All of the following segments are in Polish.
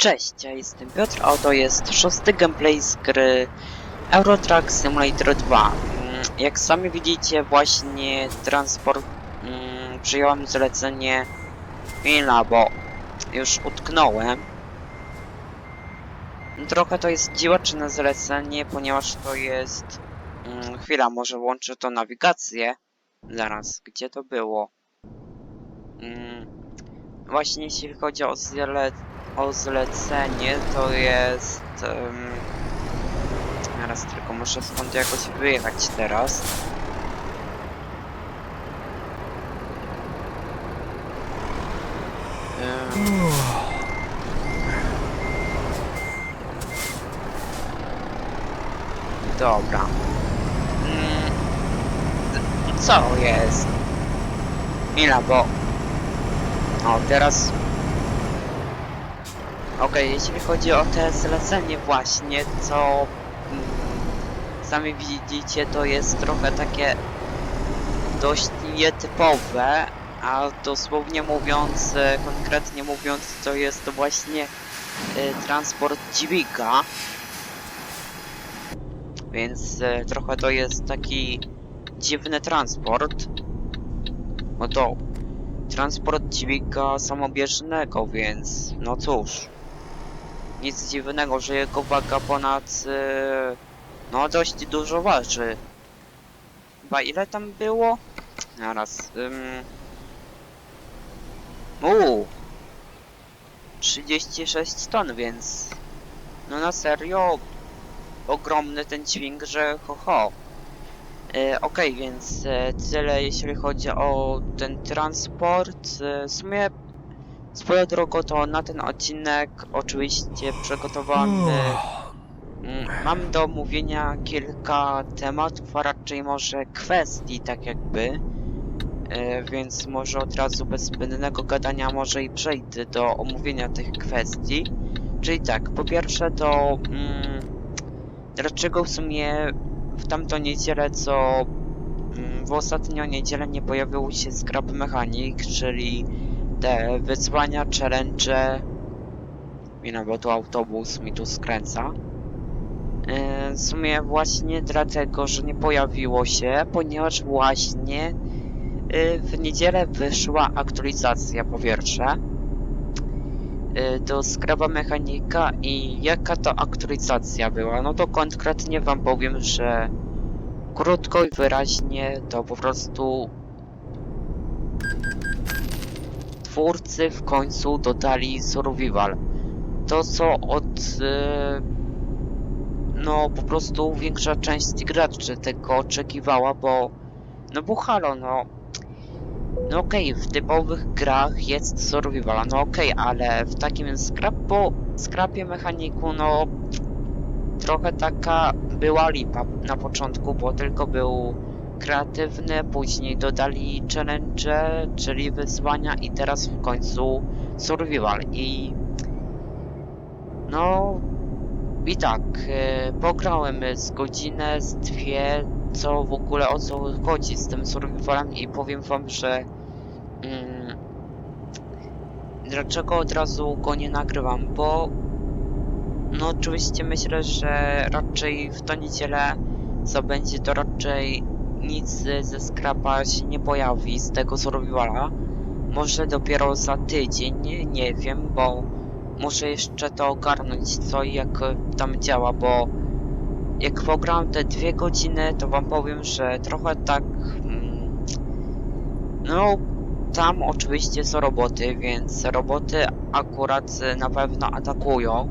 Cześć, ja jestem Piotr, a to jest szósty gameplay z gry Euro Truck Simulator 2. Mm, Jak sami widzicie, właśnie transport mm, przyjąłem zlecenie chwila, bo już utknąłem. Trochę to jest dziwaczne zlecenie, ponieważ to jest... Mm, chwila, może włączę to nawigację. Zaraz, gdzie to było? Mm, właśnie jeśli chodzi o zle o zlecenie to jest... Um, tylko muszę stąd jakoś wyjechać teraz. Dobra. Mm, co jest? Mila, bo... O, teraz Okej, jeśli chodzi o te zlecenie właśnie, co mm, sami widzicie, to jest trochę takie dość nietypowe, a dosłownie mówiąc, e, konkretnie mówiąc, to jest to właśnie e, transport dźwiga. Więc e, trochę to jest taki dziwny transport. No to transport dźwiga samobieżnego, więc no cóż nic dziwnego, że jego waga ponad... e, no dość dużo waży. Chyba ile tam było? Zaraz. Um... Uuu! 36 ton, więc... No na serio... Ogromny ten dźwięk, że ho ho. E, Okej, więc e, tyle jeśli chodzi o ten transport. E, w sumie Swoją drogą to na ten odcinek oczywiście przygotowany. mm, Mam do omówienia kilka tematów, a raczej może kwestii, tak jakby. E, Więc może od razu bez zbędnego gadania może i przejdę do omówienia tych kwestii. Czyli tak, po pierwsze to mm, dlaczego w sumie w tamtą niedzielę, co mm, w ostatnią niedzielę nie pojawił się Scrap Mechanic, czyli te wyzwania, challenge. No bo tu autobus mi tu skręca. Yy, W sumie właśnie dlatego, że nie pojawiło się, ponieważ właśnie yy, w niedzielę wyszła aktualizacja po pierwsze do skraba mechanika i jaka to aktualizacja była, no to konkretnie wam powiem, że krótko i wyraźnie to po prostu twórcy w końcu dodali survival. To co od e, no po prostu większa część graczy tego oczekiwała, bo no bo halo, no no okej, w typowych grach jest survival, no okej, ale w takim scrapo, scrapie mechaniku, no trochę taka była lipa na początku, bo tylko był kreatywny, później dodali challenge, czyli wyzwania i teraz w końcu survival. I no i tak, e, pograłem z godzinę, z dwie, co w ogóle o co chodzi z tym survivalem i powiem wam, że mm, dlaczego od razu go nie nagrywam, bo no oczywiście myślę, że raczej w tą niedzielę co będzie to raczej nic ze skrapa się nie pojawi z tego survivala. Może dopiero za tydzień, nie, nie wiem, bo muszę jeszcze to ogarnąć co i jak tam działa, bo jak pograłem te dwie godziny, to wam powiem, że trochę tak... Mm, no, tam oczywiście są roboty, więc roboty akurat na pewno atakują.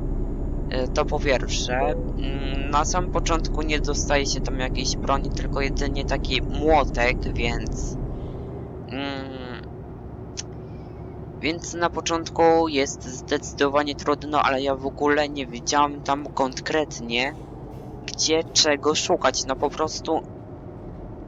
Y, To po pierwsze. Mm, Na samym początku nie dostaje się tam jakiejś broni, tylko jedynie taki młotek, więc... Mm, więc na początku jest zdecydowanie trudno, ale ja w ogóle nie wiedziałem tam konkretnie, gdzie czego szukać. No po prostu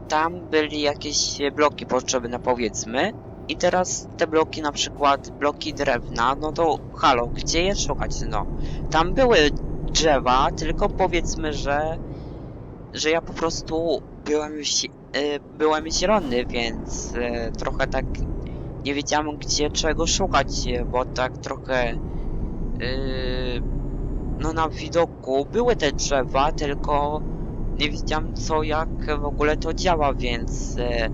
tam byli jakieś bloki potrzebne, powiedzmy. I teraz te bloki, na przykład bloki drewna, no to halo, gdzie je szukać? No, tam były drzewa, tylko powiedzmy, że że ja po prostu byłem, zi- y, byłem zielony, więc y, trochę tak nie wiedziałem gdzie czego szukać, bo tak trochę y, no na widoku były te drzewa, tylko nie wiedziałem co, jak w ogóle to działa, więc e,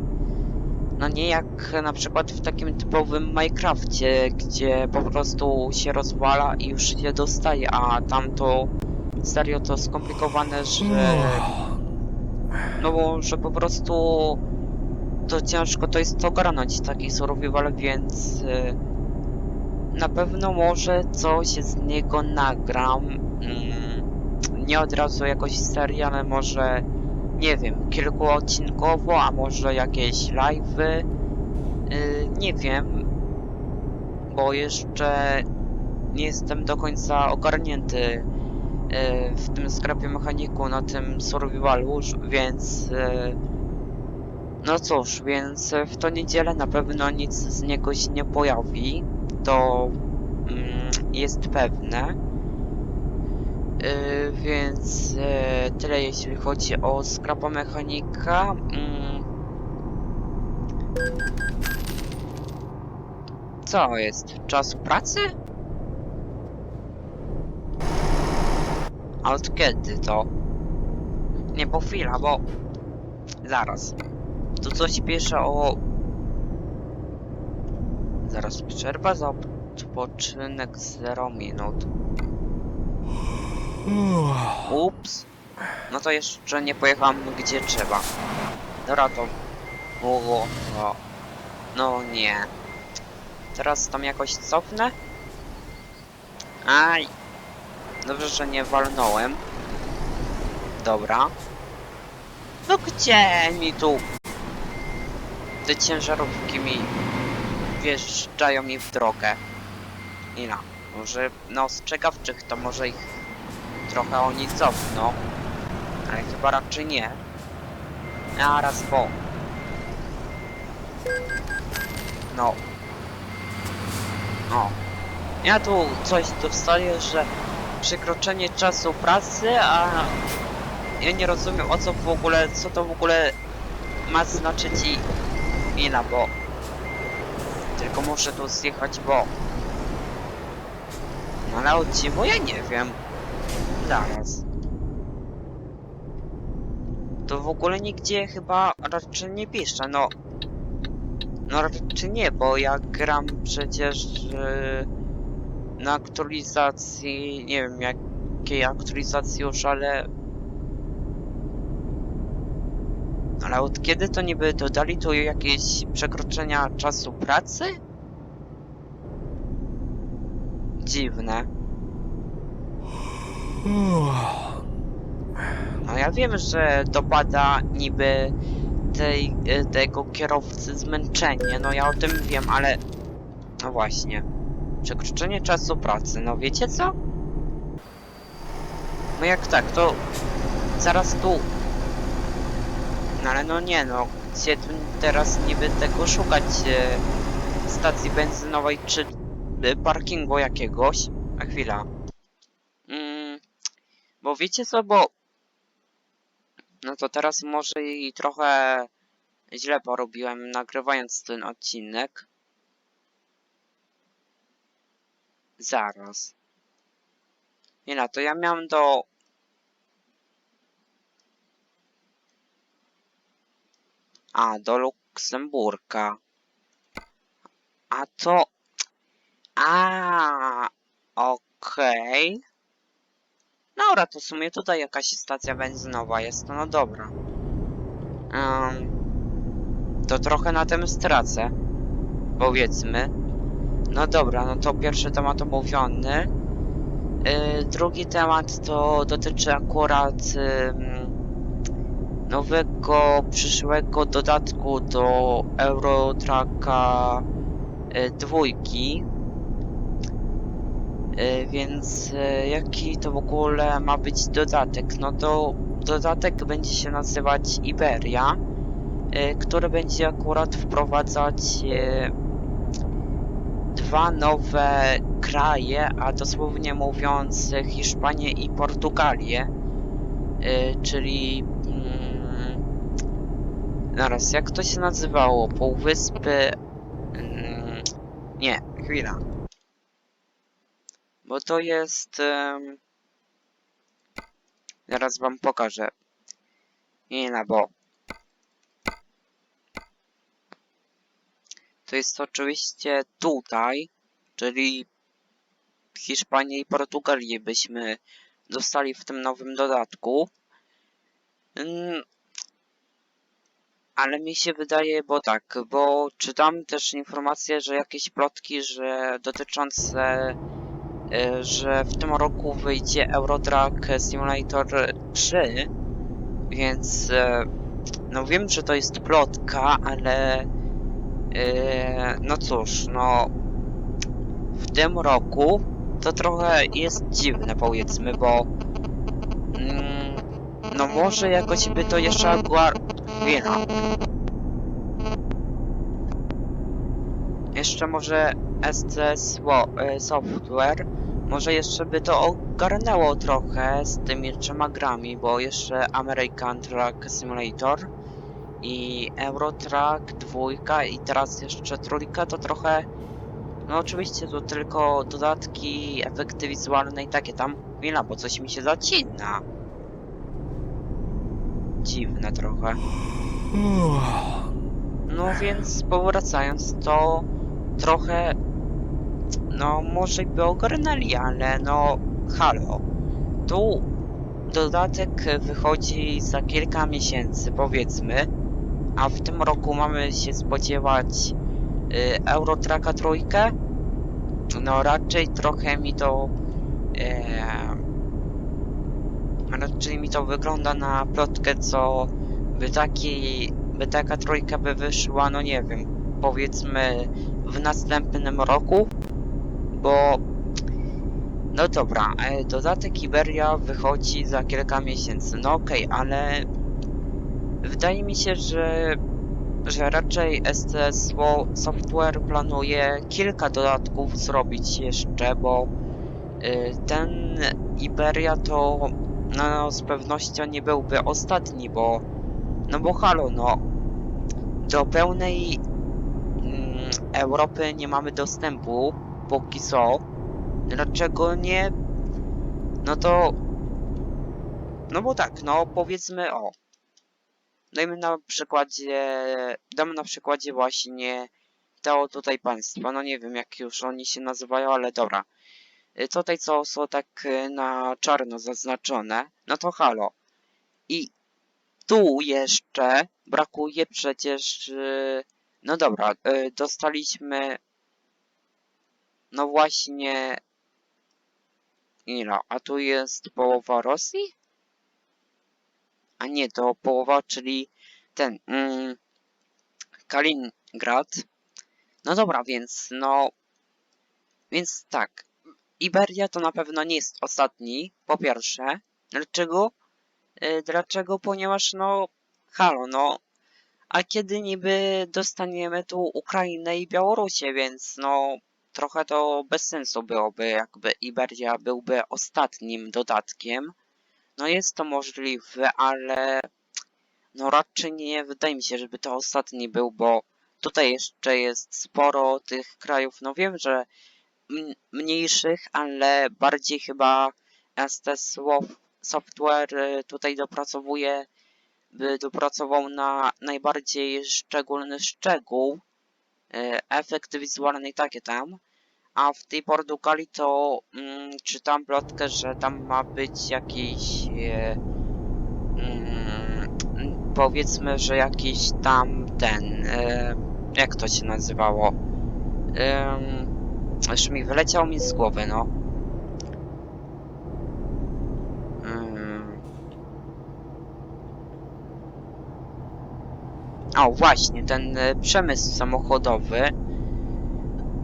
no nie jak na przykład w takim typowym Minecrafcie, gdzie po prostu się rozwala i już się dostaje, a tam to serio to skomplikowane, że no bo, że po prostu to ciężko to jest ogarnąć taki survival, więc y, na pewno może coś z niego nagram. Mm, nie od razu jakoś serię, ale może nie wiem, kilkuodcinkowo, a może jakieś live'y. Y, nie wiem, bo jeszcze nie jestem do końca ogarnięty y, w tym skrapie mechaniku, na tym survivalu, więc y, no cóż, więc w tą niedzielę na pewno nic z niego się nie pojawi, to mm, jest pewne. Yy, więc yy, tyle jeśli chodzi o skrapa mechanika. Mm. Co jest? Czasu pracy? A od kiedy to? Nie, bo chwila, bo... Zaraz. Tu coś pisze o... Zaraz przerwa za odpoczynek 0 minut. Ups. No to jeszcze nie pojechałem gdzie trzeba. Dobra to... No. no nie. Teraz tam jakoś cofnę? Aj. Dobrze, że nie walnąłem. Dobra. No gdzie mi tu te ciężarówki mi wjeżdżają mi w drogę. I no, może ostrzegawczych to może ich trochę oni cofną, ale chyba raczej nie. A raz po. No. No. Ja tu coś dostaję, że przekroczenie czasu pracy, a ja nie rozumiem o co w ogóle, co to w ogóle ma znaczyć i bo tylko muszę tu zjechać, bo no ale od dziwo ja nie wiem. Zaraz. To w ogóle nigdzie chyba raczej nie pisze, no. No raczej nie, bo ja gram przecież yy, na aktualizacji, nie wiem jakiej aktualizacji już, ale Ale od kiedy to niby dodali tu jakieś przekroczenia czasu pracy? Dziwne. No ja wiem, że dopada niby tej, y, tego kierowcy zmęczenie, no ja o tym wiem, ale... No właśnie. Przekroczenie czasu pracy, no wiecie co? No jak tak, to zaraz tu no ale no nie no, gdzie teraz niby tego szukać e, stacji benzynowej czy parkingu jakiegoś? A chwila. Mm, bo wiecie co, bo... No to teraz może i trochę źle porobiłem nagrywając ten odcinek. Zaraz. Nie no, to ja miałem do A, do Luksemburga. A to... A, okej. Dobra, to w sumie tutaj jakaś stacja benzynowa jest, no dobra. To trochę na tym stracę. Powiedzmy. No dobra, no to pierwszy temat omówiony. Yy, drugi temat to dotyczy akurat... Yy, nowego przyszłego dodatku do Eurotracka e, dwójki. E, więc e, jaki to w ogóle ma być dodatek? No to dodatek będzie się nazywać Iberia, który będzie akurat wprowadzać dwa nowe kraje, a dosłownie mówiąc Hiszpanię i Portugalię, czyli Naraz, jak to się nazywało? Półwyspy... Mm, nie, chwila. Bo to jest... Um, Zaraz wam pokażę. Ile, bo... To jest oczywiście tutaj, czyli Hiszpanię i Portugalię byśmy dostali w tym nowym dodatku. Mm, Ale mi się wydaje, bo tak, bo czytam też informacje, że jakieś plotki, że dotyczące, że w tym roku wyjdzie Eurotrack Simulator 3, więc e, no wiem, że to jest plotka, ale e, no cóż, no w tym roku to trochę jest dziwne powiedzmy, bo mm, no może jakoś by to jeszcze była chwila. Jeszcze może SC e, Software może jeszcze by to ogarnęło trochę z tymi trzema grami, bo jeszcze American Truck Simulator i Eurotrack dwójka i teraz jeszcze trójka to trochę no oczywiście to tylko dodatki, efekty wizualne i takie tam. Chwila, bo coś mi się zacina. Dziwne trochę. No więc powracając to trochę no może by ogarnęli, ale no halo. Tu dodatek wychodzi za kilka miesięcy powiedzmy, a w tym roku mamy się spodziewać y, Eurotracka trójkę, no raczej trochę mi to e, raczej mi to wygląda na plotkę, co by taki, by taka trójka by wyszła, no nie wiem, powiedzmy w następnym roku, bo no dobra, e, dodatek Iberia wychodzi za kilka miesięcy, no okej, ale wydaje mi się, że że raczej STS Software planuje kilka dodatków zrobić jeszcze, bo y, ten Iberia to no, z pewnością nie byłby ostatni, bo no bo halo, no do pełnej Europy nie mamy dostępu póki co. Dlaczego nie? No to no bo tak, no powiedzmy o Dajmy na przykładzie, damy na przykładzie właśnie to tutaj państwa, no nie wiem jak już oni się nazywają, ale dobra. Tutaj co są tak y, na czarno zaznaczone, no to halo. I tu jeszcze brakuje przecież, y, no dobra, y, dostaliśmy, no właśnie, ile, a tu jest połowa Rosji? a nie to połowa, czyli ten mm, Kaliningrad. No dobra, więc no więc tak. Iberia to na pewno nie jest ostatni, po pierwsze. Dlaczego? Y, dlaczego? Ponieważ no halo, no a kiedy niby dostaniemy tu Ukrainę i Białorusię, więc no trochę to bez sensu byłoby, jakby Iberia byłby ostatnim dodatkiem. No jest to możliwe, ale no raczej nie wydaje mi się, żeby to ostatni był, bo tutaj jeszcze jest sporo tych krajów, no wiem, że mniejszych, ale bardziej chyba ST Sof- Software y, tutaj dopracowuje, by dopracował na najbardziej szczególny szczegół, y, efekty wizualne i takie tam. A w tej Portugalii to mm, czytam plotkę, że tam ma być jakiś e, mm, powiedzmy, że jakiś tam ten e, jak to się nazywało? Ym, już mi wyleciał mi z głowy, no. Ym. O, właśnie, ten e, przemysł samochodowy.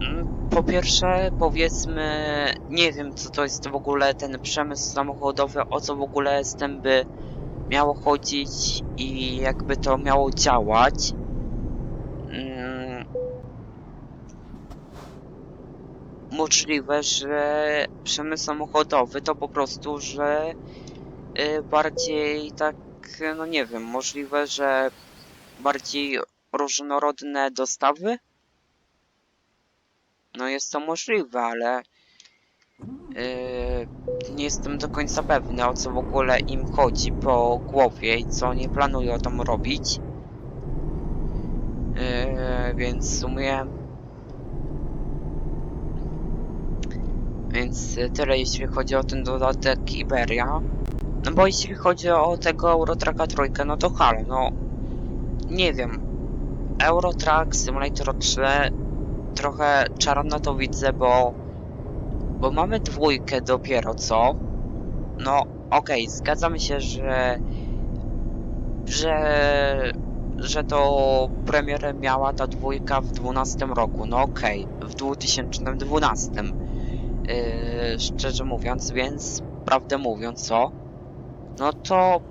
Mm, Po pierwsze, powiedzmy, nie wiem co to jest w ogóle ten przemysł samochodowy, o co w ogóle z tym by miało chodzić i jakby to miało działać. Mm, Możliwe, że przemysł samochodowy to po prostu, że y, bardziej tak, no nie wiem, możliwe, że bardziej różnorodne dostawy? No jest to możliwe, ale yy, nie jestem do końca pewny o co w ogóle im chodzi po głowie i co nie planują tam robić. Yy, więc w sumie. Więc tyle jeśli chodzi o ten dodatek Iberia. No bo jeśli chodzi o tego Eurotracka trójkę, no to halo, no nie wiem. Eurotrack Simulator 3 trochę czarno to widzę, bo bo mamy dwójkę dopiero co. No okej, zgadzam się, że że że to premierę miała ta dwójka w 12 roku. No okej, w 2012. Yy, szczerze mówiąc, więc prawdę mówiąc, co? No to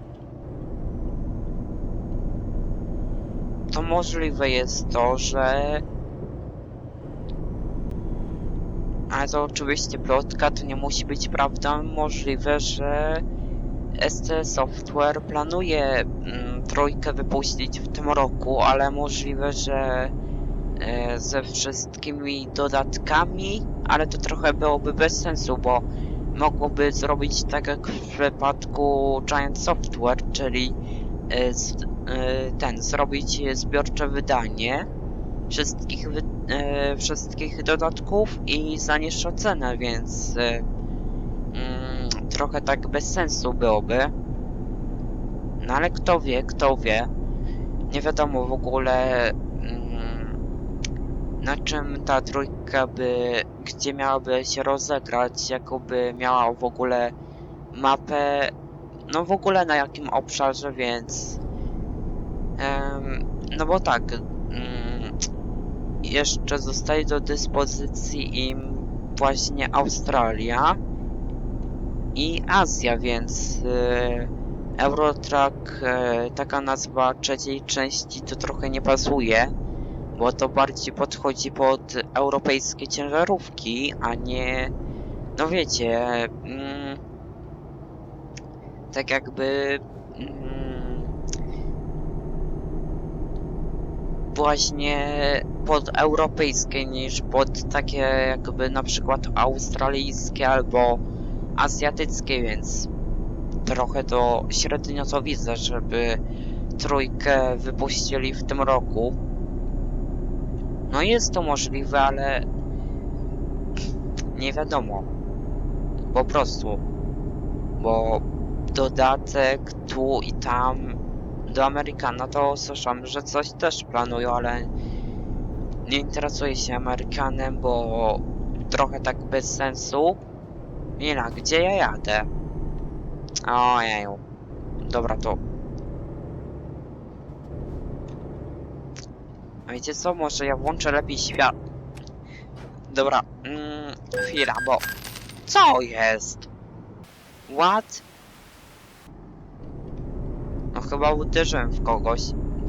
to możliwe jest to, że ale to oczywiście plotka, to nie musi być prawda. Możliwe, że ST Software planuje mm, trójkę wypuścić w tym roku, ale możliwe, że e, ze wszystkimi dodatkami, ale to trochę byłoby bez sensu, bo mogłoby zrobić tak jak w przypadku Giant Software, czyli e, ten, zrobić zbiorcze wydanie wszystkich, wy, e, wszystkich dodatków i za niższą cenę, więc e, mm, trochę tak bez sensu byłoby. No ale kto wie, kto wie. Nie wiadomo w ogóle mm, na czym ta trójka by, gdzie miałaby się rozegrać, jakoby miała w ogóle mapę, no w ogóle na jakim obszarze, więc no bo tak, mm, jeszcze zostaje do dyspozycji im właśnie Australia i Azja, więc y, Eurotrack, y, taka nazwa trzeciej części to trochę nie pasuje, bo to bardziej podchodzi pod europejskie ciężarówki, a nie, no wiecie, mm, tak jakby mm, właśnie pod europejskie niż pod takie jakby na przykład australijskie albo azjatyckie, więc trochę to średnio to widzę, żeby trójkę wypuścili w tym roku. No jest to możliwe, ale nie wiadomo. Po prostu. Bo dodatek tu i tam do Amerykana to słyszałem, że coś też planują, ale nie interesuję się Amerykanem, bo trochę tak bez sensu. Mila, gdzie ja jadę? Ojeju. Dobra, to... Wiecie co, może ja włączę lepiej świat... Dobra, mm, chwila, bo... Co jest? What? Chyba uderzyłem w kogoś.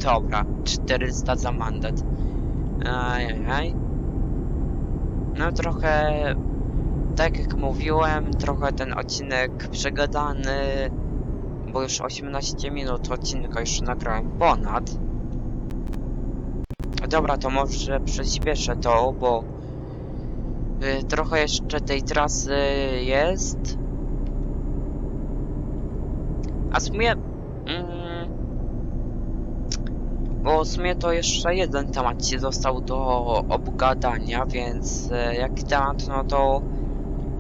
Dobra, 400 za mandat. Ajajaj. No trochę... Tak jak mówiłem, trochę ten odcinek przegadany, bo już 18 minut odcinka już nagrałem ponad. Dobra, to może przyspieszę to, bo y, trochę jeszcze tej trasy jest. A w sumie... Mm, bo w sumie to jeszcze jeden temat ci został do obgadania, więc e, jaki temat, no to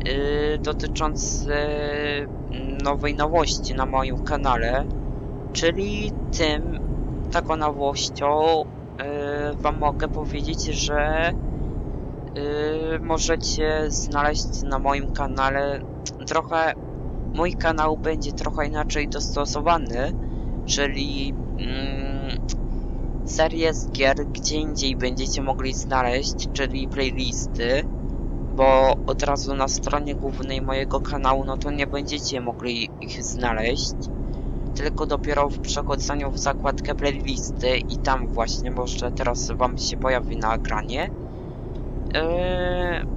yy, dotyczący nowej nowości na moim kanale, czyli tym, taką nowością yy, wam mogę powiedzieć, że yy, możecie znaleźć na moim kanale trochę, mój kanał będzie trochę inaczej dostosowany, czyli mm, serię z gier gdzie indziej będziecie mogli znaleźć, czyli playlisty, bo od razu na stronie głównej mojego kanału, no to nie będziecie mogli ich znaleźć, tylko dopiero w przechodzeniu w zakładkę playlisty i tam właśnie może teraz wam się pojawi na ekranie. Yy...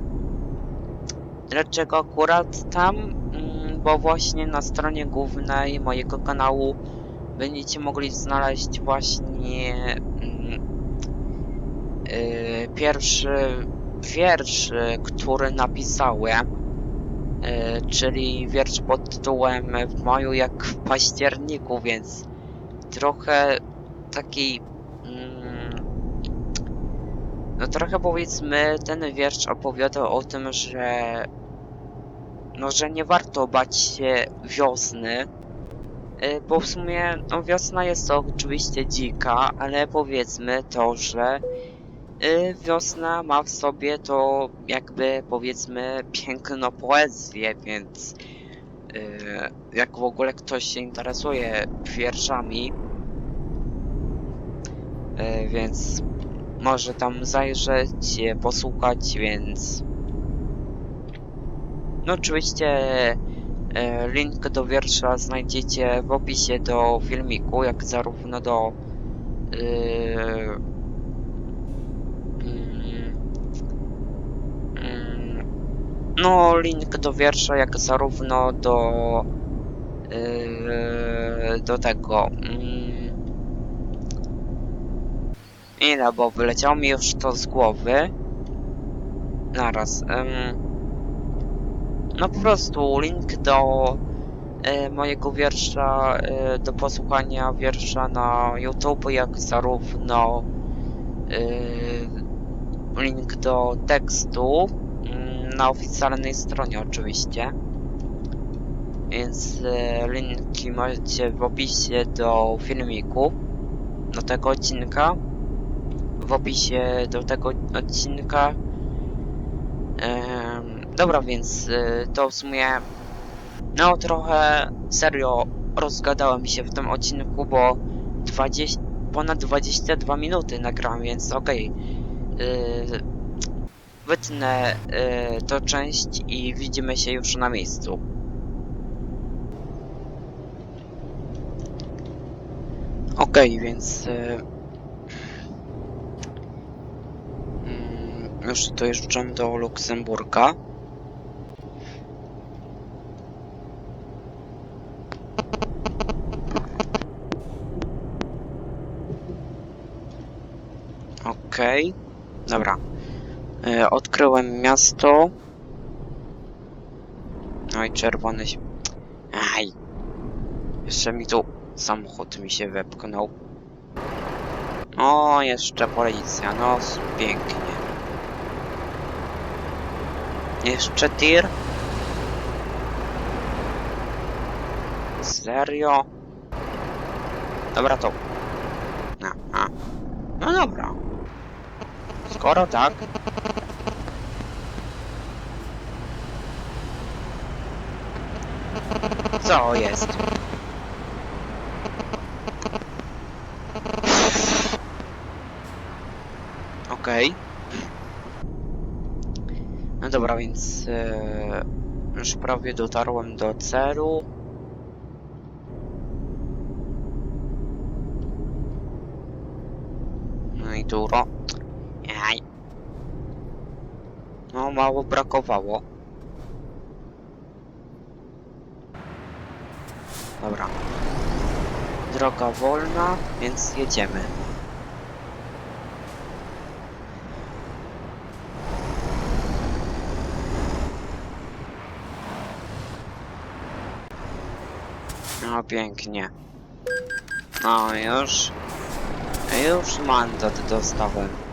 Dlaczego akurat tam? Mm, Bo właśnie na stronie głównej mojego kanału będziecie mogli znaleźć właśnie yy, pierwszy wiersz, który napisałem. e, czyli wiersz pod tytułem W maju jak w październiku, więc trochę taki. Mm, no trochę powiedzmy, ten wiersz opowiada o tym, że. No, że nie warto bać się wiosny. Y, Bo w sumie, no wiosna jest oczywiście dzika, ale powiedzmy to, że y, wiosna ma w sobie to jakby powiedzmy piękno poezję, więc y, jak w ogóle ktoś się interesuje wierszami, więc może tam zajrzeć, posłuchać, więc no oczywiście link do wiersza znajdziecie w opisie do filmiku, jak zarówno do yy, mm, mm, no link do wiersza, jak zarówno do yy, do tego mm, ile, bo wyleciało mi już to z głowy. Naraz em, no po prostu link do e, mojego wiersza, e, do posłuchania wiersza na YouTube, jak zarówno e, link do tekstu mm, na oficjalnej stronie oczywiście. Więc e, linki macie w opisie do filmiku, do tego odcinka. W opisie do tego odcinka. Em, dobra, więc y, to w sumie no trochę serio rozgadałem się w tym odcinku, bo 20, ponad 22 minuty nagrałem, więc okej. Okay. Wytnę y, tę część i widzimy się już na miejscu. Okej, więc y, mm, już dojeżdżam do Luksemburga. Okej, dobra. E, odkryłem miasto. No i czerwony. ś- Aj. Jeszcze mi tu samochód mi się wepchnął. O, jeszcze policja. No, pięknie. Jeszcze tir. Serio? Dobra, to. A, a. No dobra. Skoro tak. Co jest? Okej. No dobra, więc e, już prawie dotarłem do celu. No i duro. Aj. No mało brakowało. Dobra. Droga wolna, więc jedziemy. No pięknie. No już. Już mandat dostałem.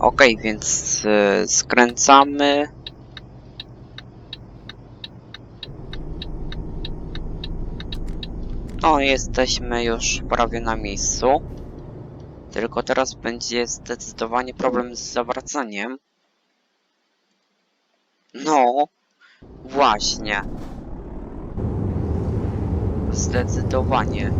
Okej, więc y, skręcamy. No, jesteśmy już prawie na miejscu. Tylko teraz będzie zdecydowanie problem z zawracaniem. No, właśnie. Zdecydowanie.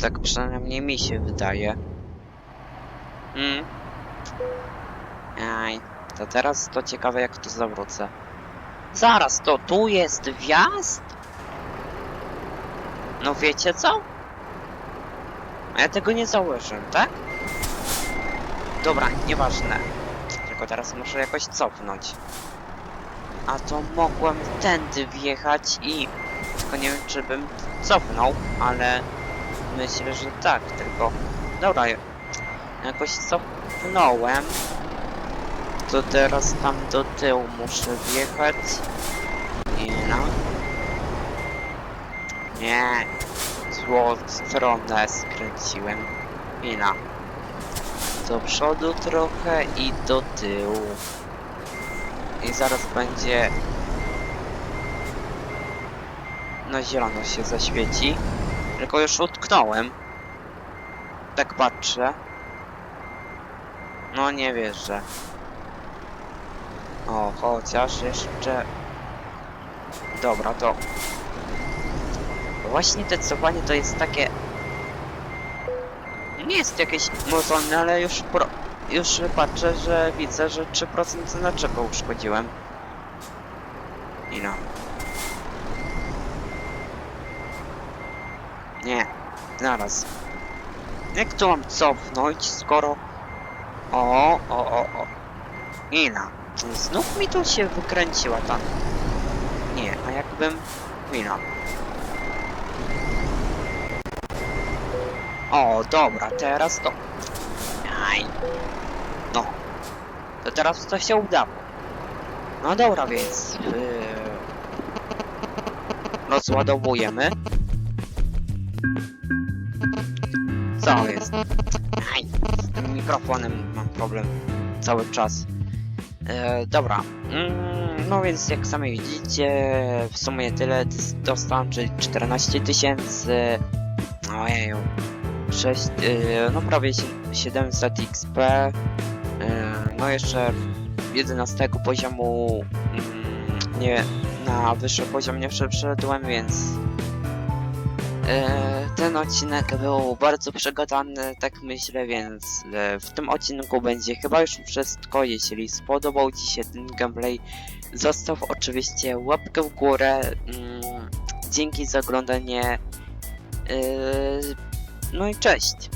Tak przynajmniej mi się wydaje. Hmm. Aj, to teraz to ciekawe jak to zawrócę. Zaraz, to tu jest wjazd? No wiecie co? A ja tego nie założyłem, tak? Dobra, nieważne. Tylko teraz muszę jakoś cofnąć. A to mogłem tędy wjechać i... Tylko nie wiem, czy bym cofnął, ale... Myślę, że tak, tylko... Dobra, jakoś cofnąłem. To teraz tam do tyłu muszę wjechać. I no. Nie. Złą stronę skręciłem. I no. Do przodu trochę i do tyłu. I zaraz będzie... Na zielono się zaświeci. Tylko już utknąłem. Tak patrzę. No nie wierzę. O, chociaż jeszcze... Dobra, to... Właśnie te cofanie to jest takie... Nie jest jakieś mozolne, ale już pro... Już patrzę, że widzę, że 3% naczepę uszkodziłem. I no. Nie, zaraz. Jak to mam cofnąć, skoro... O, o, o, o. Ina. Znów mi to się wykręciła ta... Nie, a jakbym... Ina. O, dobra, teraz to... Aj. No. To teraz to się udało. No dobra, więc... Yy... Rozładowujemy. Co jest? Aj, z tym mikrofonem mam problem cały czas. E, dobra, mm, no więc jak sami widzicie, w sumie tyle dostałem, czyli 14 tysięcy, ojeju, 6, e, no prawie sie- 700 XP, e, no jeszcze 11 poziomu, mm, nie, na wyższy poziom nie przeszedłem, więc Ten odcinek był bardzo przygodany, tak myślę, więc e, w tym odcinku będzie chyba już wszystko. Jeśli spodobał Ci się ten gameplay, zostaw oczywiście łapkę w górę. Mm, Dzięki za oglądanie. E, No i cześć.